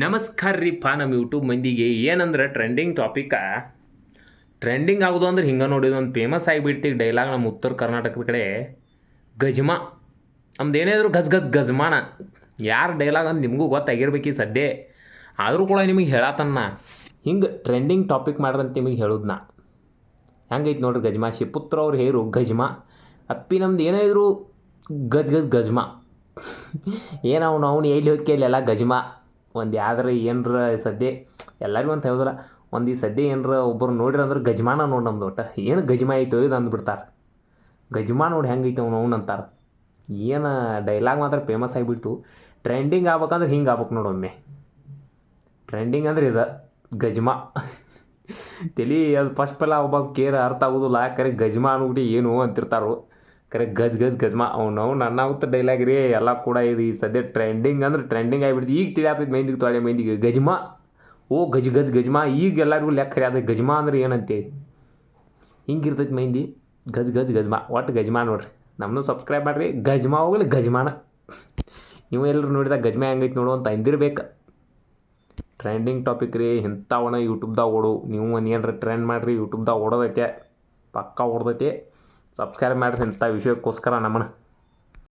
ನಮಸ್ಕಾರ ರೀಪ್ಪ ನಮ್ಮ ಯೂಟ್ಯೂಬ್ ಮಂದಿಗೆ. ಏನಂದ್ರೆ ಟ್ರೆಂಡಿಂಗ್ ಟಾಪಿಕ್ ಟ್ರೆಂಡಿಂಗ್ ಆಗೋದು ಅಂದ್ರೆ ಹಿಂಗೆ ನೋಡಿದ ಒಂದು ಫೇಮಸ್ ಆಗಿಬಿಡ್ತೀವಿ ಡೈಲಾಗ್ ನಮ್ಮ ಉತ್ತರ ಕರ್ನಾಟಕದ ಕಡೆ. ಗಜ್ಮಾ. ನಮ್ದು ಏನಾದರೂ ಗಜ್ ಗಜ್ ಗಜ್ಮಾನ. ಯಾರು ಡೈಲಾಗ್ ಅಂತ ನಿಮಗೂ ಗೊತ್ತಾಗಿರ್ಬೇಕು ಸದ್ಯ. ಆದರೂ ಕೂಡ ನಿಮಗೆ ಹೇಳತ್ತನ್ನ ಹಿಂಗೆ ಟ್ರೆಂಡಿಂಗ್ ಟಾಪಿಕ್ ಮಾಡ್ದಂತ ನಿಮಗೆ ಹೇಳೋದು ನಾ. ಹೆಂಗೈತೆ ನೋಡ್ರಿ ಗಜ್ಮಾ. ಶಿಪುತ್ರ ಅವ್ರು ಹೇರು ಗಜ್ಮಾ. ಅಪ್ಪಿ ನಮ್ದು ಏನಾದ್ರು ಗಜ್ ಗಜ್ ಗಜ್ಮಾ. ಏನು ಅವನು, ಅವ್ನು ಎಲ್ಲಿ ಹೋಗಿ ಎಲ್ಲ ಗಜ್ಮಾ. ಒಂದು ಯಾವ್ದಾರ ಏನರ ಸದ್ಯ, ಎಲ್ಲರಿಗೂ ಅಂತ ಹೇಳೋದಿಲ್ಲ, ಒಂದು ಈ ಸದ್ಯ ಏನರ ಒಬ್ಬರು ನೋಡಿರಿ ಅಂದ್ರೆ ಗಜ್ಮಾನ ನೋಡಿ ನಮ್ದು ಒಟ್ಟು. ಏನು ಗಜ್ಮಾ ಐತೋ ಇದು ಅಂದ್ಬಿಡ್ತಾರೆ. ಗಜ್ಮಾ ನೋಡಿ ಹೆಂಗೈತೆ ಅವ್ನು ಅವ್ನು ಅಂತಾರೆ. ಏನು ಡೈಲಾಗ್ ಮಾತ್ರ ಫೇಮಸ್ ಆಗಿಬಿಡ್ತು. ಟ್ರೆಂಡಿಂಗ್ ಆಗ್ಬೇಕಂದ್ರೆ ಹಿಂಗೆ ಆಗ್ಬೇಕು ನೋಡು ಒಮ್ಮೆ. ಟ್ರೆಂಡಿಂಗ್ ಅಂದ್ರೆ ಇದು, ಗಜ್ಮಾ. ತಲೆ ಅದು ಫಸ್ಟ್ ಪೆಲ್ಲ ಒಬ್ಬ ಕೇರ್ ಅರ್ಥ ಆಗೋದು ಕರೆ ಗಜ್ಮಾ ಅನ್ಬಿಟ್ಟು ಏನು ಅಂತಿರ್ತಾರೋ. ಕರೆ ಗಜ್ ಗಜ್ ಗಜ್ಮಾ ಅವ್ನು ಅವ್ನು ನನ್ನ ಅವತ್ತು ಡೈಲಾಗ್ ರೀ, ಎಲ್ಲ ಕೂಡ ಇದು ಈ ಸದ್ಯ ಟ್ರೆಂಡಿಂಗ್ ಅಂದ್ರೆ ಟ್ರೆಂಡಿಂಗ್ ಆಗಿಬಿಡ್ತು. ಈಗ ತಿಳಿಯಾತೈತೆ ಮೈಂದಿಗೆ ತೊಳೆ ಮೈಂದಿಗೆ ಗಜ್ಮಾ ಓ ಗಜ್ ಗಜ್ ಗಜ್ಮಾ ಈಗ ಎಲ್ಲರಿಗೂ ಲೆಕ್ಕ ರೀ, ಅದ ಗಜ್ಮಾ ಅಂದ್ರೆ ಏನಂತೇಳಿ ಹಿಂಗಿರ್ತೈತೆ ಮೈಂದಿ. ಗಜ್ ಗಜ್ ಗಜ್ಮಾ ಒಟ್ಟು ಗಜ್ಮಾ ನೋಡ್ರಿ. ನಮ್ಮನ್ನು ಸಬ್ಸ್ಕ್ರೈಬ್ ಮಾಡಿರಿ ಗಜ್ಮಾ ಹೋಗಲಿ ಗಜ್ಮಾನ ನೀವು ಎಲ್ಲರೂ ನೋಡಿದಾಗ ಗಜ್ಮಾ ಹೆಂಗೈತೆ ನೋಡು ಅಂತ ಅಂದಿರ್ಬೇಕು. ಟ್ರೆಂಡಿಂಗ್ ಟಾಪಿಕ್ ರೀ ಇಂಥವನ್ನ ಯೂಟ್ಯೂಬ್ದಾಗ ಓಡು. ನೀವು ಏನಾರ ಟ್ರೆಂಡ್ ಮಾಡಿರಿ ಯೂಟ್ಯೂಬ್ದಾಗ ಓಡೋದೈತೆ. ಪಕ್ಕಾ ಓಡದೈತೆ. ಸಬ್ಸ್ಕ್ರೈಬ್ ಮಾಡಿರಿ ಇಂಥ ವಿಷಯಕ್ಕೋಸ್ಕರ ನಮ್ಮನ್ನ.